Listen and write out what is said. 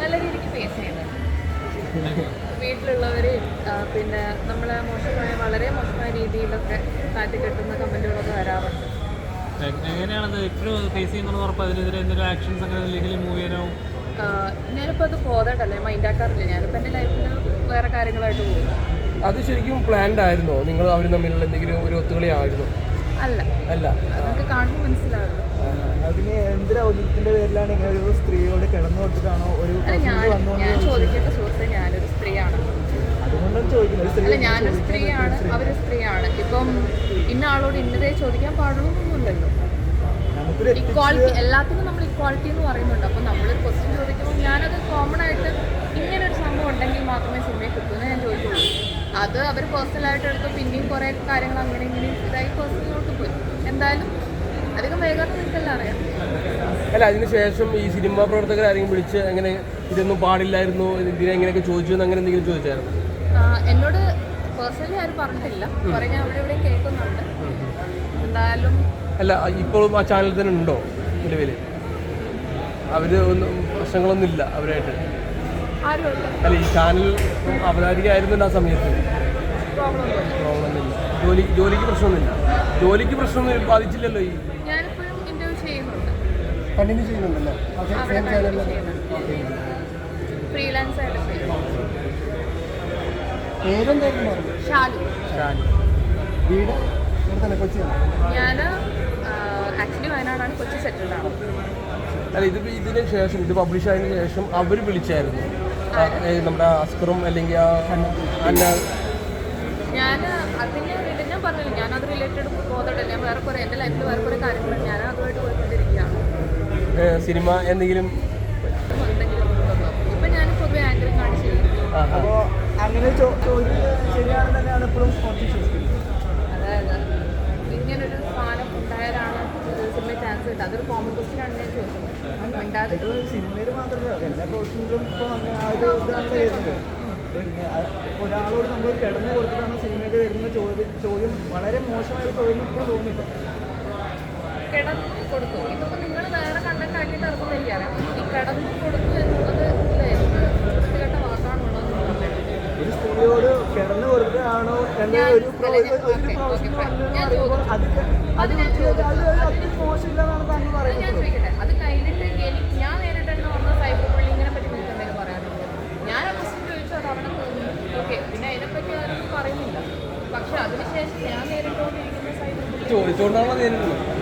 നല്ല രീതിക്ക് ഫേസ് ചെയ്യുന്നുണ്ട്. വീട്ടിലുള്ളവരെയും പിന്നെ നമ്മളെ മോശമായ വളരെ മോശമായ രീതിയിലൊക്കെ താറ്റിക്കെട്ടുന്ന കമന്റുകളൊക്കെ വരാറുണ്ട്. എ- എങ്ങനെയാണത്? ഇപ്പോഴും ഫേസ് ചെയ്യുന്നത് ഉറപ്പ്. അതിനെതിരെ എന്തെങ്കിലും ആക്ഷൻസ് അങ്ങനെ ലീഗലി മൂവ് ചെയ്യാനോ? ആ, ഞാനിപ്പോൾ അത് ബോധട്ടല്ലേ മൈൻഡാക്കാറില്ല ഞാനിപ്പോൾ എന്റെ ലൈഫിൽ വേറെ കാര്യങ്ങളായിട്ട് പോകും അത് ശരിക്കും പ്ലാൻഡ് ആയിരുന്നോ. നിങ്ങൾ അവർ തമ്മിലുള്ള എന്തെങ്കിലും ഒരു ഒത്തുകളി ആയിരുന്നോ അല്ല. അല്ല. അതൊക്കെ കാണുമ്പോൾ മനസ്സിലാവുള്ളൂ ഔചിത്യത്തിന്റെ പേരിലാണ് ഇങ്ങനെ ഒരു സ്ത്രീയോട് കിടന്നു കൊടുത്തിട്ടാണോ ഒരു ഞാൻ ഞാൻ ചോദിക്കേണ്ട സുഹൃത്ത് ഞാനൊരു സ്ത്രീയാണ്. അല്ല ഞാനൊരു സ്ത്രീയാണ്. അവർ സ്ത്രീയാണ്. ഇപ്പം ഇന്ന ആളോട് ഇന്നതേ ചോദിക്കാൻ പാടുള്ളൂ എന്നൊന്നുമില്ലല്ലോ നമുക്കൊരു ഇക്വാളിറ്റി എല്ലാത്തിനും നമ്മൾ ഇക്വാളിറ്റി എന്ന് പറയുന്നുണ്ട്. അപ്പൊ നമ്മൾ ക്വസ്റ്റ്യൻ ചോദിക്കുമ്പോൾ ഞാനത് കോമൺ ആയിട്ട് ഇങ്ങനെ ഒരു സംഭവം ഉണ്ടെങ്കിൽ മാത്രമേ സിനിമയെ കിട്ടൂന്ന് ഞാൻ ചോദിക്കുള്ളൂ. അത് അവർ പേഴ്സണലായിട്ട് എടുത്ത് പിന്നെയും കുറേ കാര്യങ്ങൾ അങ്ങനെ ഇങ്ങനെ ഇതായി പേഴ്സണലിലോട്ട് പോയി. എന്തായാലും അധികം വേഗം നിങ്ങൾക്കെല്ലാം അറിയാം. അല്ല അതിനുശേഷം ഈ സിനിമ പ്രവർത്തകർ ആരെങ്കിലും വിളിച്ച് അങ്ങനെ ഇതൊന്നും പാടില്ലായിരുന്നു ഇതിനെ എങ്ങനെയൊക്കെ ചോദിച്ചു എന്ന് അങ്ങനെ എന്തെങ്കിലും ചോദിച്ചായിരുന്നു? എന്നോട് പേഴ്സണലി ആരും പറഞ്ഞിട്ടില്ല. പറഞ്ഞ അവിടെ ഇവിടെ കേൾക്കുന്നുണ്ട്. എന്തായാലും അല്ല ഇപ്പോഴും ആ ചാനൽ തന്നെ ഉണ്ടോ നിലവിൽ അവർ ഒന്നും പ്രശ്നങ്ങളൊന്നും ഇല്ല അവരായിട്ട്? അല്ല ഈ ചാനൽ അവതാരികയായിരുന്നല്ലോ ആ സമയത്ത്. പ്രോബ്ലം ഒന്നുമില്ല. ജോലി ജോലിക്ക് പ്രശ്നമൊന്നുമില്ല. ജോലിക്ക് പ്രശ്നമൊന്നും ബാധിച്ചില്ലല്ലോ ഈ കണ്ടിന്യൂ ചെയ്യുന്നുണ്ടല്ലോ? ഫ്രീലാൻസ് പേരെന്തായിരുന്നു ഷാലു. വീട് ഞാൻ ആക്ച്വലി വയനാടാണ്. കൊച്ചി സെറ്റിൽഡ് ആണ്. അല്ല ഇത് ഇതിന് ശേഷം ഇത് പബ്ലിഷ് ആയതിനു ശേഷം അവർ വിളിച്ചായിരുന്നു. നമ്മുടെ അസ്കറും അല്ലെങ്കിൽ ഞാൻ അതിന് ഞാൻ പറഞ്ഞില്ല ഞാൻ അത് റിലേറ്റഡ് ബോധമില്ല ഞാൻ വേറെ കുറേ എന്റെ ലൈഫിൽ വേറെ കുറേ കാര്യങ്ങളുണ്ട് ഞാൻ അതുമായിട്ട് ആ, ആ. അപ്പോൾ അങ്ങനെ ശരിയാണെന്ന് തന്നെയാണ് ഇങ്ങനൊരു സാധനം ഉണ്ടായാലാണ് സിനിമ ചാൻസ് കിട്ടുക. അതൊരു കോമൺ ക്വസ്റ്റ്യൻ ആണ് ഞാൻ ചോദിച്ചത്. മിണ്ടാതെ. ഇത് സിനിമയിൽ മാത്രമല്ല എല്ലാ പ്രൊഫഷനിലും ഇപ്പോൾ അങ്ങനെ ആ ഒരു ഇതാണ് വരുന്നത്. പിന്നെ അത് ഒരാളോട് നമ്മൾ കിടന്നു കൊടുത്തിട്ടാണ് സിനിമയിൽ വരുന്ന ചോദ്യം ചോദ്യം. വളരെ മോശമായിട്ട് ചോദ്യം ഇപ്പോൾ തോന്നിയില്ല കിടന്നു കൊടുത്തു ഇതൊക്കെ നിങ്ങൾ വേറെ കണ്ടന്റ് ആക്കിയിട്ട് ഇറക്കുന്ന എനിക്കറിയാം ഈ കിടന്നു കൊടുത്തു എന്നുള്ളത് വൃത്തികെട്ട വാക്കാണുള്ളത് ഒരു സ്ത്രീയോട് കിടന്നു കൊടുക്കുകയാണോ. അത് ഞാൻ ചോദിക്കട്ടെ. അത് കഴിഞ്ഞിട്ട് എനിക്ക് ഞാൻ നേരിട്ട് എന്ന് വന്ന സൈബർ ബുള്ളിങ്ങിനെ പറ്റി നിങ്ങൾക്ക് എന്തെങ്കിലും പറയാനുണ്ടോ? ഞാൻ ആ ക്വസ്റ്റ്യൻ ചോദിച്ചു അത് അവിടെ ഓക്കെ പിന്നെ അതിനെപ്പറ്റി ആരും പറയുന്നില്ല. പക്ഷെ അതിനുശേഷം ഞാൻ നേരിട്ടുകൊണ്ടിരിക്കുന്ന സൈബർ ചോദിച്ചുകൊണ്ടാണോ നേരിടുന്നത്